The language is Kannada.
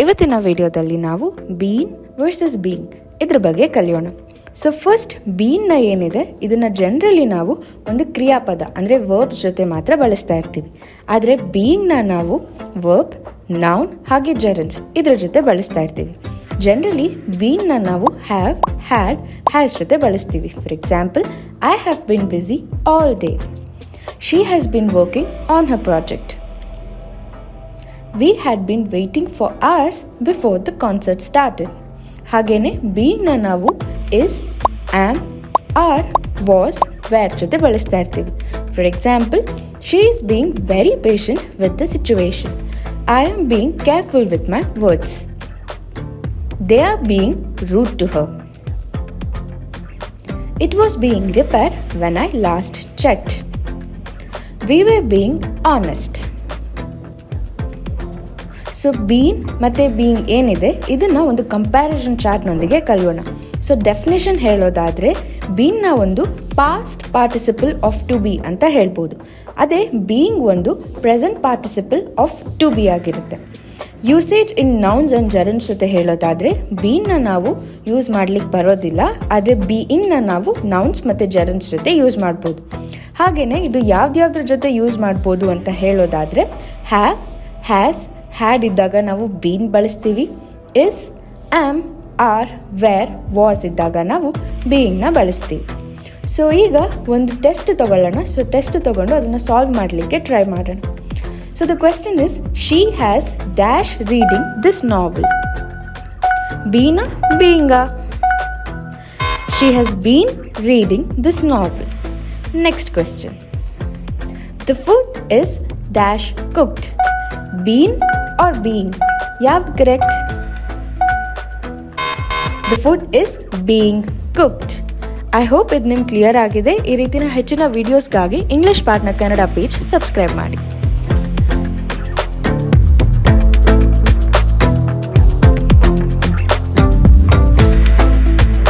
ಇವತ್ತಿನ ವಿಡಿಯೋದಲ್ಲಿ ನಾವು ಬೀನ್ ವರ್ಸಸ್ ಬೀನ್ ಇದ್ರ ಬಗ್ಗೆ ಕಲಿಯೋಣ. ಸೊ ಫಸ್ಟ್ ಬೀನ್ನ ಏನಿದೆ, ಇದನ್ನು ಜನರಲಿ ನಾವು ಒಂದು ಕ್ರಿಯಾಪದ, ಅಂದರೆ ವರ್ಬ್ಸ್ ಜೊತೆ ಮಾತ್ರ ಬಳಸ್ತಾ ಇರ್ತೀವಿ. ಆದರೆ ಬೀಯಿಂಗ್ನ ನಾವು ವರ್ಬ್ ನೌನ್ ಹಾಗೆ ಜೆರನ್ಸ್ ಇದ್ರ ಜೊತೆ ಬಳಸ್ತಾ ಇರ್ತೀವಿ. ಜನರಲಿ ಬೀನ್ನ ನಾವು ಹ್ಯಾವ್ ಹ್ಯಾಡ್ ಹ್ಯಾಸ್ ಜೊತೆ ಬಳಸ್ತೀವಿ. For example I have been busy all day she has been working on her project we had been waiting for hours before the concert started ಹಾಗೇನೆ ಬೀಯಿಂಗ್ನ ನಾವು is am are was were ಜೊತೆ ಬಳಸ್ತಾ ಇರ್ತೀವಿ. For example she is being very patient with the situation I am being careful with my words they are being rude to her it was being repaired when I last checked we were being honest so been ಮತ್ತು ಬೀಯಿಂಗ್ ಏನಿದೆ, ಇದನ್ನು ಒಂದು ಕಂಪ್ಯಾರಿಸನ್ ಚಾರ್ಟ್ನೊಂದಿಗೆ ಕಲಿಯೋಣ. ಸೊ ಡೆಫಿನೇಷನ್ ಹೇಳೋದಾದರೆ ಬೀನ್ನ ಒಂದು past participle of to be ಅಂತ ಹೇಳ್ಬೋದು. ಅದೇ ಬೀಯಿಂಗ್ ಒಂದು present participle of to be ಆಗಿರುತ್ತೆ. Usage in nouns and gerunds ಜೊತೆ ಹೇಳೋದಾದರೆ ಬೀನ್ನ ನಾವು ಯೂಸ್ ಮಾಡ್ಲಿಕ್ಕೆ ಬರೋದಿಲ್ಲ, ಆದರೆ ಬೀಯಿಂಗ್ನ ನಾವು ನೌನ್ಸ್ ಮತ್ತು ಜರನ್ಸ್ ಜೊತೆ ಯೂಸ್ ಮಾಡ್ಬೋದು. ಹಾಗೆಯೇ ಇದು ಯಾವ್ದ್ಯಾವ್ದ್ರ ಜೊತೆ ಯೂಸ್ ಮಾಡ್ಬೋದು ಅಂತ ಹೇಳೋದಾದರೆ ಹ್ಯಾವ್ ಹ್ಯಾಸ್ ಹ್ಯಾಡ್ ಇದ್ದಾಗ ನಾವು ಬೀನ್ ಬಳಸ್ತೀವಿ. Is am are were was ಇದ್ದಾಗ ನಾವು ಬೀಯಿಂಗ್ನ ಬಳಸ್ತೀವಿ. ಸೊ ಈಗ ಒಂದು ಟೆಸ್ಟ್ ತೊಗೊಳ್ಳೋಣ. ಸೊ ಟೆಸ್ಟ್ ತೊಗೊಂಡು ಅದನ್ನು ಸಾಲ್ವ್ ಮಾಡಲಿಕ್ಕೆ ಟ್ರೈ ಮಾಡೋಣ. So the question is she has dash reading this novel been ಬೀಯಿಂಗಾ she has been reading this novel next question the food is dash cooked been or being? ಯಾವ್ದು correct the food is being cooked I hope ಇದು ನಿಮ್ಗೆ ಕ್ಲಿಯರ್ ಆಗಿದೆ. ಈ ರೀತಿಯ ಹೆಚ್ಚಿನ ವೀಡಿಯೋಸ್ಗಾಗಿ ಇಂಗ್ಲಿಷ್ ಪಾರ್ಟ್ನ ಕನ್ನಡ ಪೇಜ್ ಸಬ್ಸ್ಕ್ರೈಬ್ ಮಾಡಿ.